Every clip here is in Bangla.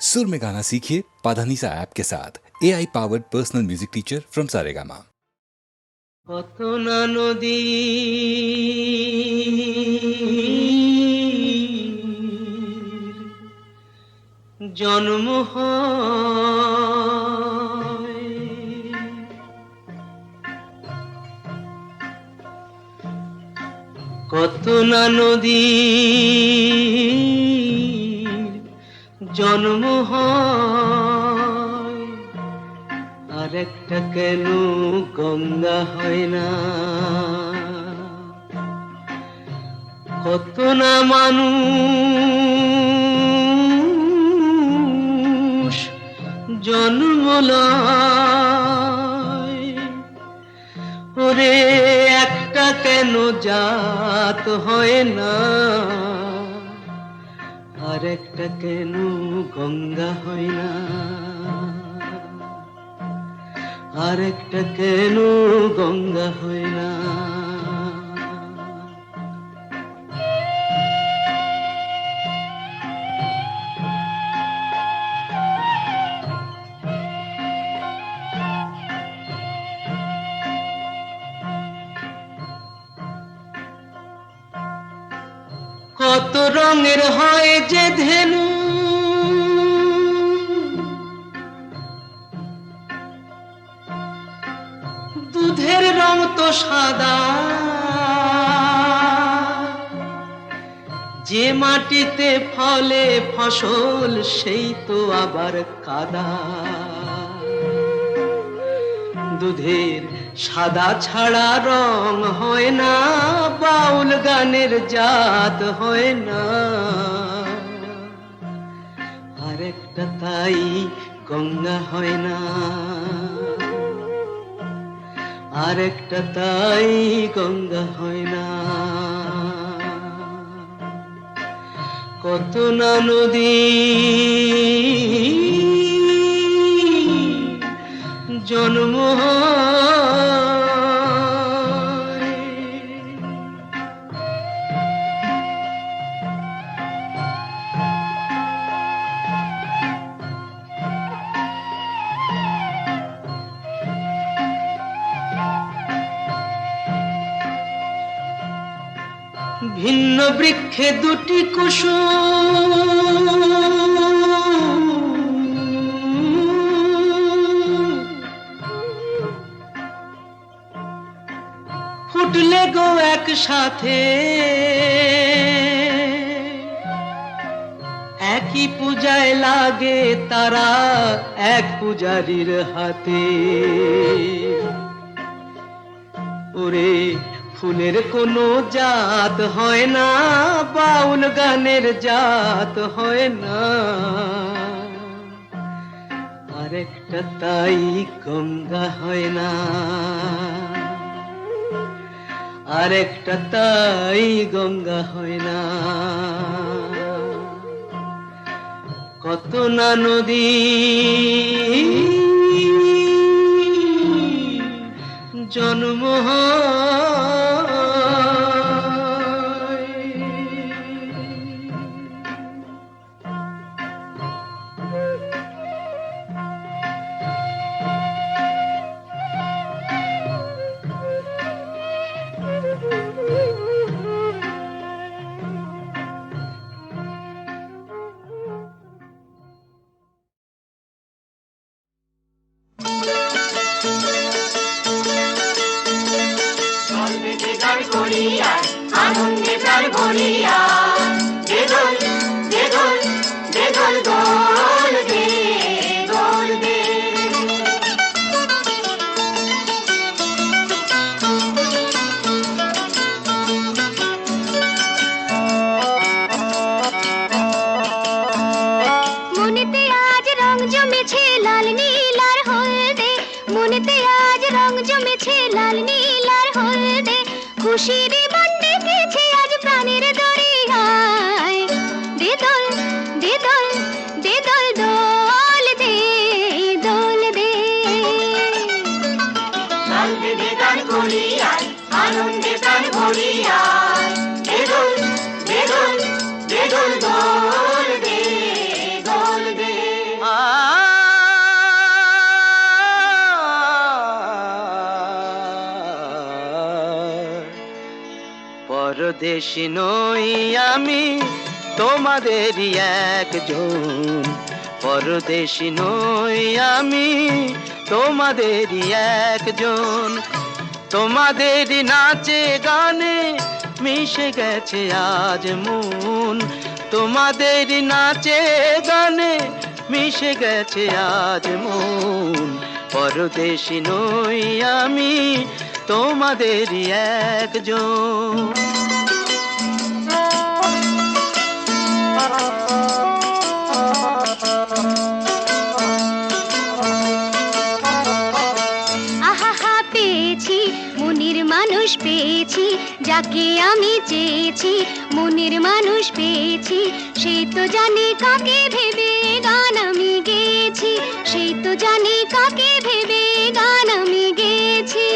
सुर में गाना सीखिए पाधानीसा ऐप के साथ A I powered personal music teacher from Saregama কত না নদী জন্ম হয় কত না নদী জন্ম আর একটা কেন গঙ্গা হয় না? কত না মানুষ জন্ম ওরে, একটা কেন জাত হয় না? একটা কেন গঙ্গা হয় না? আর একটা কেন গঙ্গা হয় না? রঙের হয় যে ধেনু। দুধের রং তো সাদা। যে মাটিতে ফলে ফসল, সেই তো আবার কাদা। দুধের সাদা ছাড়া রং হয় না, বাউল গানের জাত হয় না। আরেকটা তাই গঙ্গা হয় না। আরেকটা তাই গঙ্গা হয় না। কত না নদী, জন্ম দুটি কুসুম। ফুটলে গো একসাথে। একই পূজায় লাগে তারা এক পূজারীর হাতে। ওরে ফুলের কোনো জাত হয় না বাউল গানের জাত হয় না। আরেকটা তাই গঙ্গা হয় না। আরেকটা তাই গঙ্গা হয় না। কত না নদী, জন্ম হয় খুশির পরদেশি নই আমি, তোমাদেরই একজন। পরদেশি নই আমি, তোমাদেরই একজন। তোমাদের নাচে গানে মিশে গেছে আজ মন। তোমাদের নাচে গানে মিশে গেছে আজ মন। পরদেশি নই আমি, তোমাদেরই একজন। মানুষ পেয়েছি, যাকে আমি চেয়েছি, মনের মানুষ পেয়েছি। সে তো জানে কাকে ভেবে গান আমি গেয়েছি। সে তো জানে কাকে ভেবে গান আমি গেয়েছি।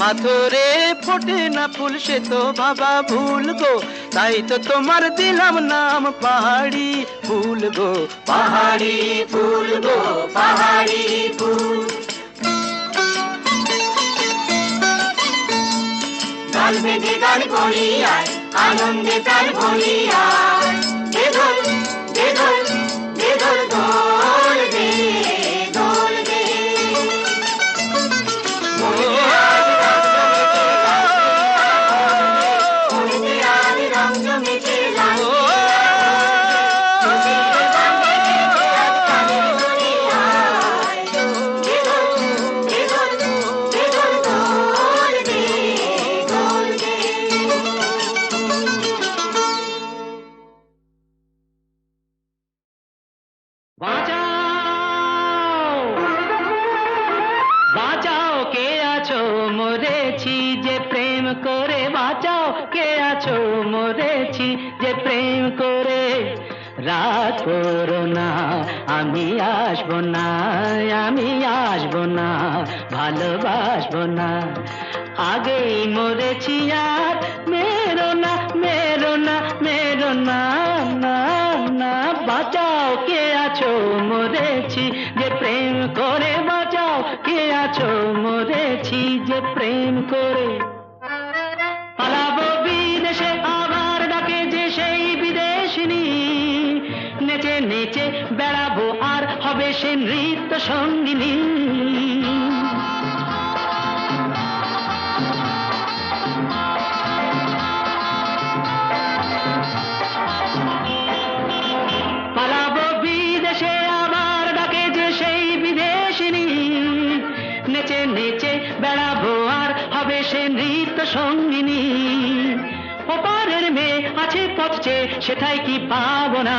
পাথরে ফোটে না ফুল, সে তো বাবা ভুল গো। তাই তো তোমার দিলাম নাম পাহাড়ি ফুল গো। পাহাড়ি ফুল গো, পাহাড়ি ফুল। গান করিয়ায়, আনন্দে তার ভরি না না না, বাঁচাও, কে আছো? মরেছি, যে প্রেম করে বাঁচাও, কে আছো? মরেছি, যে প্রেম করে। পালাবো বিদেশে, আবার ডাকে যে সেই বিদেশিনী। নেচে নেচে বেড়াবো, আর হবে সে নৃত্য সঙ্গিনী। সেটাই কি পাবো না?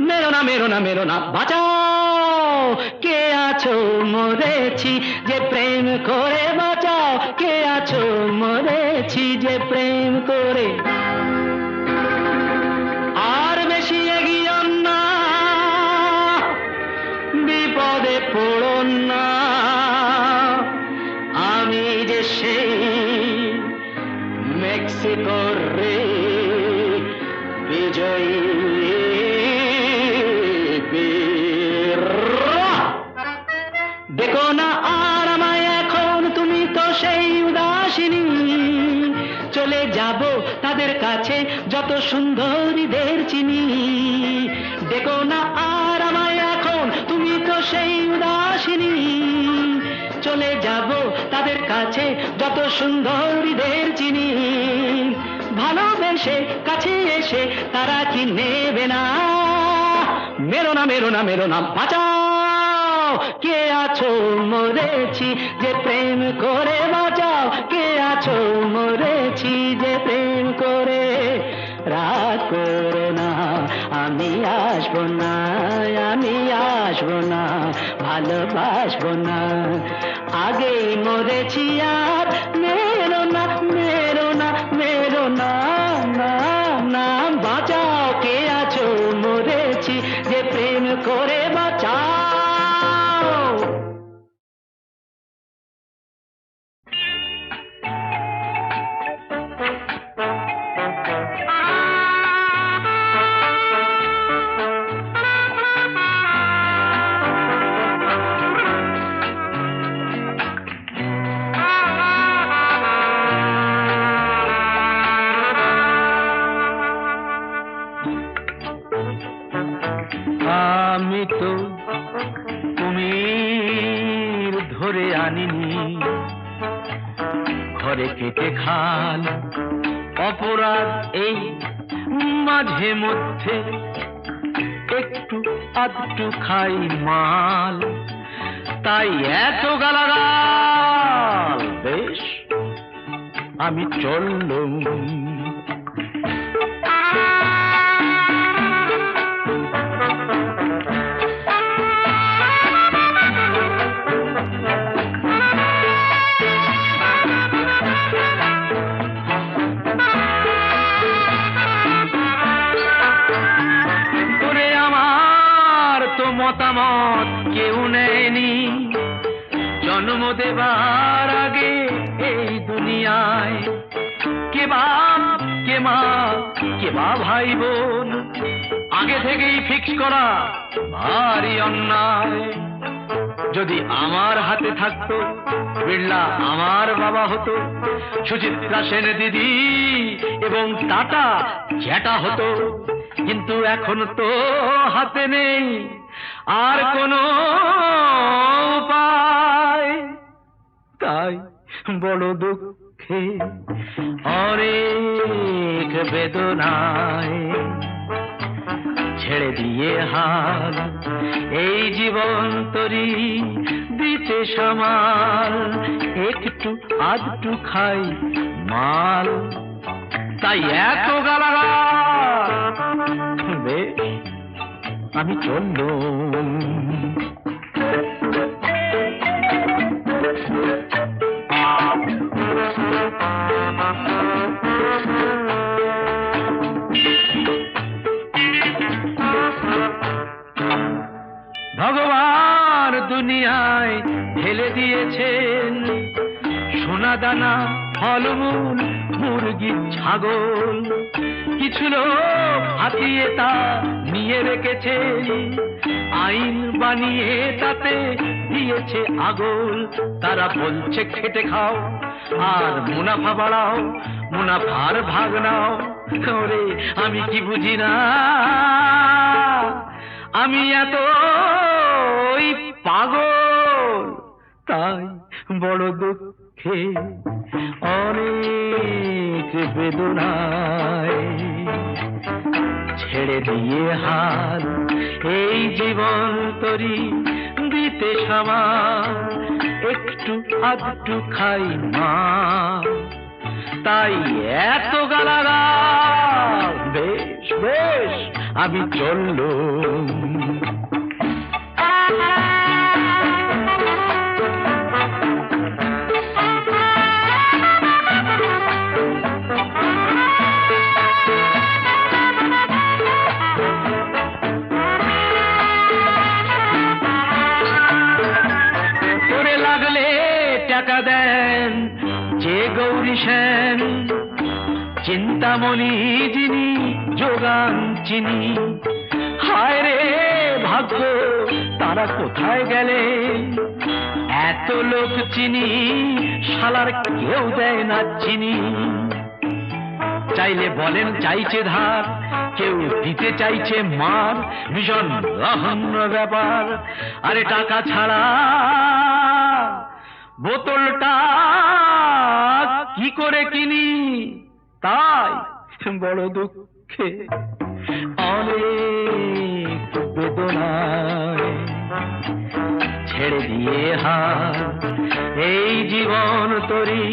মেরো না মেরো না মেরো না, বাঁচাও। কে আছো? মরেছি যে প্রেম করে বাঁচাও। কে আছো? মরেছি যে প্রেম করে চিনি। দেখো না আর আমায় এখন, তুমি তো সেই উদাসিনী। চলে যাব তাদের কাছে যত সুন্দরীদের চিনি। ভালোবেসে কাছে এসে তারা কি নেবে না? মেরো না মেরো না মেরো না, বাঁচাও। কে আছো মরেছি, যে প্রেম করে বাঁচাও। কে আছো মরেছি আসব না, আমি আসব না, ভালোবাসবো না। আগেই মরেছি আর মেরো না মেরো না মেরো না না না। বাঁচাও কে আছো, মরেছি যে প্রেম করে। আধটু খাই মাল। তাই এত গালাগাল। বেশ আমি চললুম। দেবার আগে এই দুনিয়ায় কে বাপ, কে মা, কে বা ভাই বোন আগে থেকেই ফিক্স করা ভারী অন্যায়। যদি আমার হাতে থাকতো, বিড়লা আমার বাবা হতো, সুচিত্রা সেন দিদি এবং টাটা জ্যাটা হতো। কিন্তু এখন তো হাতে নেই, আর কোনো উপায়। তাই বড় দুঃখে অনেক বেদনায় ছেড়ে দিয়ে হাল এই জীবন তরি দিতে সামাল, একটু আধটু খাই মাল। তাই এত গালাগাল। বেশ, আমি চললুম। দুনিয়ায় ঢেলে দিয়েছেন। সোনা দানা ফলমূল মুরগি ছাগল। কিছু লোক হাতিয়ে তা নিয়ে রেখেছেন। আইন বানিয়ে তাতে দিয়েছে আগল। তারা বলছে, খেটে খাও, আর মুনাফা বাড়াও, মুনাফার ভাগ নাও। আমি কি বুঝি না? আমি এত পাগল, তাই বড় দুঃখে অনেক বেদনায় ছেড়ে দিয়ে হাল এই জীবন তরি দিতে সামাল একটু আধটু খাই মা। তাই এত গালাগাল বেশ বেশ আমি লাগলে টাকা দেন যে গৌরী সেন। চিন্তামণি যিনি, যোগান চিনি। হায় রে ভাগ্য, তারা কোথায় গেলেন এত লোক চিনি, শালার কেউ দেয় না চিনি। চাইলে বলেন চাইছে ধার, কেউ দিতে চাইছে মার। ভীষণ রহন্য ব্যাপার, আরে টাকা ছাড়া বোতলটা কি করে কিনি? তাই বড় দুঃখে অনেক বেদনায় ছেড়ে দিয়ে হাত এই জীবন তরি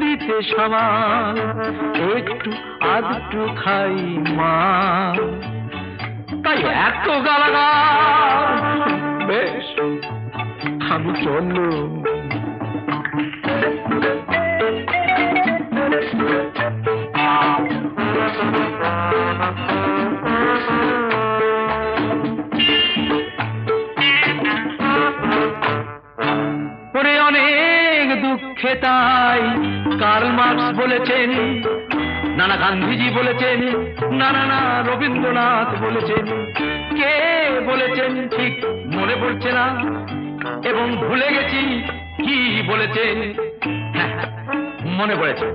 দিতে সমান একটু আধটু খাই মা। তাই এত গালাগাল বেশ আমি চললুম তাই কার্ল মার্কস বলেছেন নানা গান্ধীজি বলেছেন নানা না রবীন্দ্রনাথ বলেছেন। কে বলেছেন ঠিক মনে পড়ছে না এবং ভুলে গেছি কি বলেছেন। হ্যাঁ, মনে পড়েছে।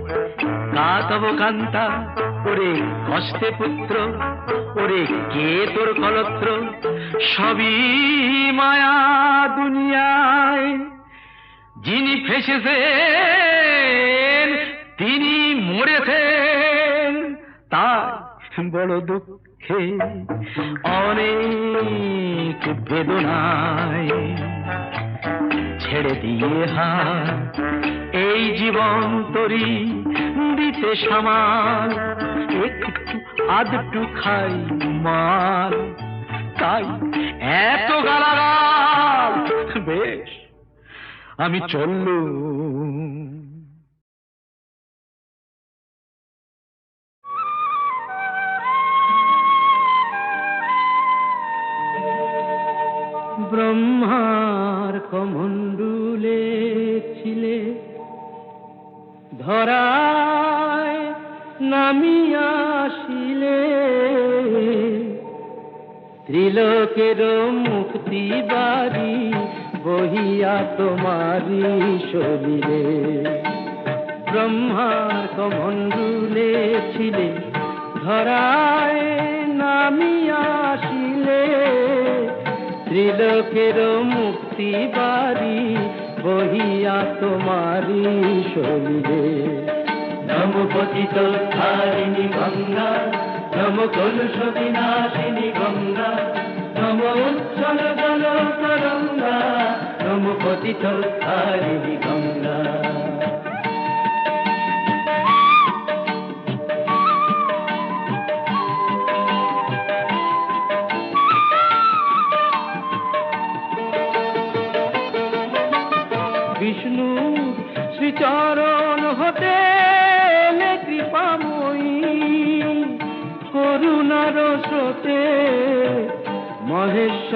কাতব কান্তা ওরে কষ্টে পুত্র ওরে কে তোর কলত্র সবই মায়া দুনিয়ায়। যিনি ফেসেছেন, তিনি মরেছেন। তা বড় দুঃখে অনেক বেদনায় ছেড়ে দিয়ে হার এই জীবন তরি দিতে সামাল, একটু আধটু খাই মাল। তাই এত গালাগাল আমি চললুম। মুক্তি বাড়ি, বহিয়া তোমারি শরীরে নম পতিত হারিণী গঙ্গা, নম কলুষ বিনাশিনী গঙ্গা, নম উচ্ছল জল তরঙ্গা নম পতিত হারিণী গঙ্গা।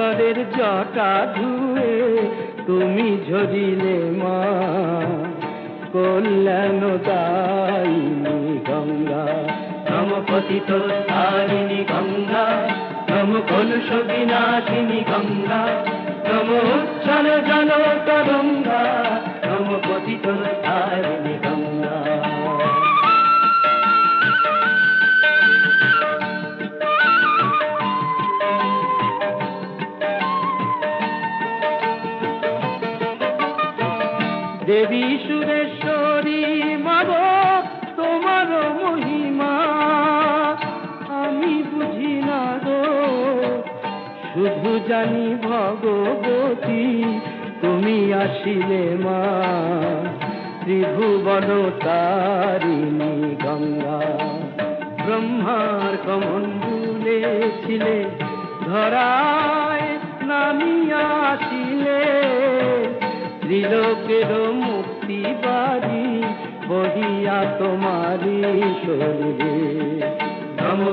মহেশ্বরের জটা ধুয়ে তুমি ঝরিলে মা। কল্যাণ দায়িনী গঙ্গা নম পতিত তারিণী গঙ্গা নম কলুষ বিনাশিনী গঙ্গা নম উচ্ছল জল তরঙ্গা নম পতিত জানি ভগবতী, তুমি আসিলে মা। ত্রিভুবন তারিণী গঙ্গা। ব্রহ্মার কমণ্ডুলে ছিলে, ধরায় নামিয়া আসিলে। ত্রিলোকের মুক্তি বাড়ি বহিয়া তোমারি শরীরে।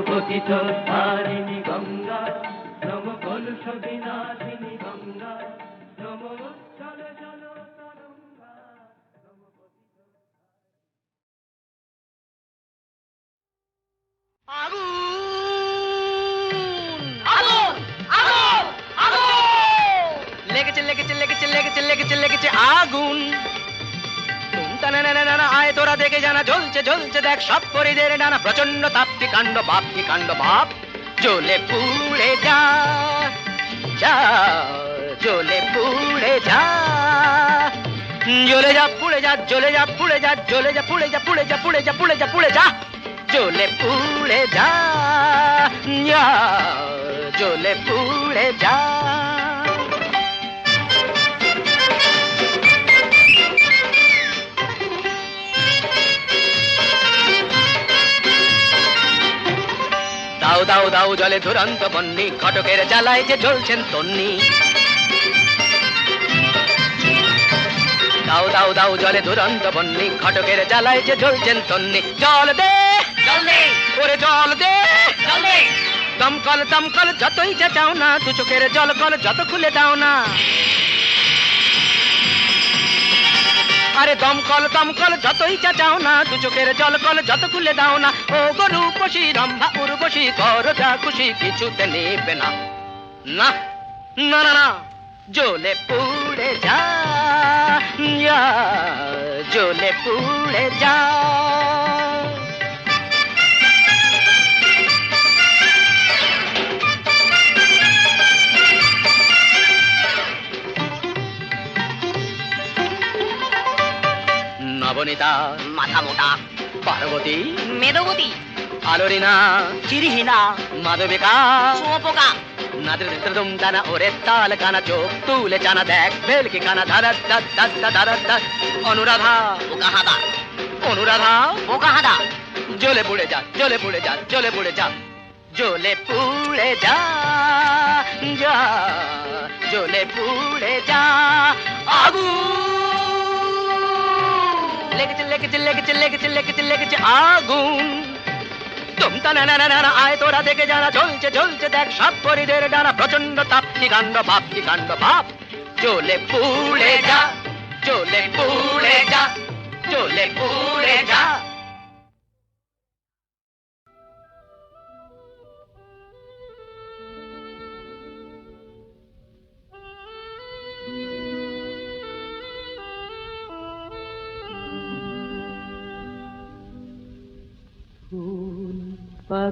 পতিত তারিণী লেগেছে লেগেছে লেগেছে লেগেছে লেগেছে লেগেছে আগুন। আয় তোরা দেখে জানা জ্বলছে জ্বলছে দেখ সব পরিদের নানা প্রচণ্ড তাপ্তি কাণ্ড বাপ কি কাণ্ড বাপ জ্বলে পুড়ে যা যা পুড়ে যা জ্বলে যা পুড়ে যা জ্বলে যা পুড়ে যা জ্বলে যা পুড়ে যা পুড়ে যা পুড়ে যা পুড়ে যা পুড়ে যা জ্বলে পুড়ে যা জ্বলে পুড়ে যা। দাও দাও দাও জলে দুরন্ত বন্নি, ঘটকের জ্বালায় যে জ্বলছেন তন্নি। দাও দাও দাও জলে দুরন্ত বন্নি, ঘটকের জ্বালায় যে জ্বলছেন তন্নি। জল জল দে! ওরে জল দে। দমকল দমকল যতই চেঁচাও না দু চোখের জল কল যত খুলে দাও না। আরে দমকল দমকল যতই চেঁচাও না দু চোখের জল কল যত খুলে দাও না। ও গরু পশি রম্ভা উর্বশী কর যা খুশি কিছুতে নেবে না। না না না না জ্বলে পুড়ে যা জ্বলে পুড়ে যা। নবনীতা মাথা মোটা পার্বতী। মেদবতী। আলোরিনা চিরিহিনা মাধবিকা। শুয়োপোকা নাদুম দানা ওরে তাল কানা চোখ তুলে জানা দেখ ভেলকি কানা ধারা ধার ধার ধার ধার অনুরাধা বোকা হাদা অনুরাধা। বোকা হাদা জ্বলে পুড়ে যা জ্বলে পুড়ে যা জ্বলে পুড়ে যা। জ্বলে পুড়ে যা যা। জ্বলে পুড়ে যা। আগু। লেগেছে লেগেছে লেগেছে লেগেছে লেগেছে লেগেছে আগুন। তুমতা না না না না আয় তোরা দেখে যারা চলছে চলছে দেখ সব পরিদের ডানা প্রচণ্ড তাপ্তি কাণ্ড বাপ্তি কাণ্ড ভাব চলে পুড়ে যা চলে পুড়ে যা চলে পুড়ে যা।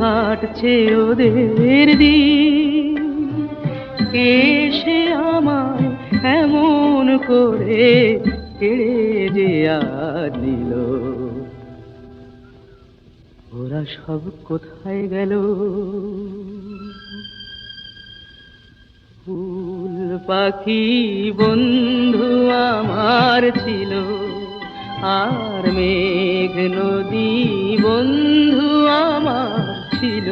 কাটছে ওদের দিন। কে সে আমায় এমন করে কেড়ে যে নিল। ওরা সব কোথায় গেল? ফুল পাখি বন্ধু আমার ছিল, আর মেঘ নদী বন্ধু আমার ছিল।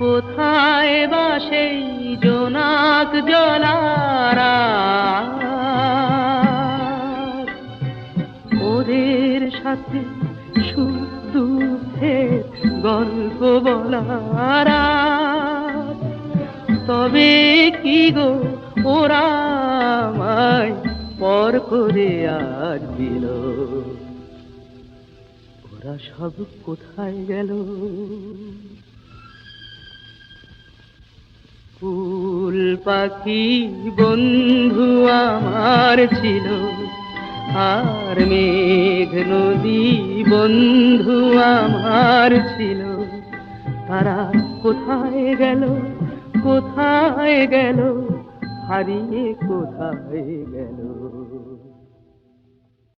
কোথায় বা সেই জোনাক জলারা ওদের সাথে দুঃখের গল্প বলারা তবে কি গো, ওরা আমায় পর করে আর দিল? ওরা সব কোথায় গেল? ফুল পাখি বন্ধু আমার ছিল। আর মেঘ নদী বন্ধু আমার ছিল। তারা কোথায় গেল? কোথায় গেল? হারিয়ে কোথায় গেল?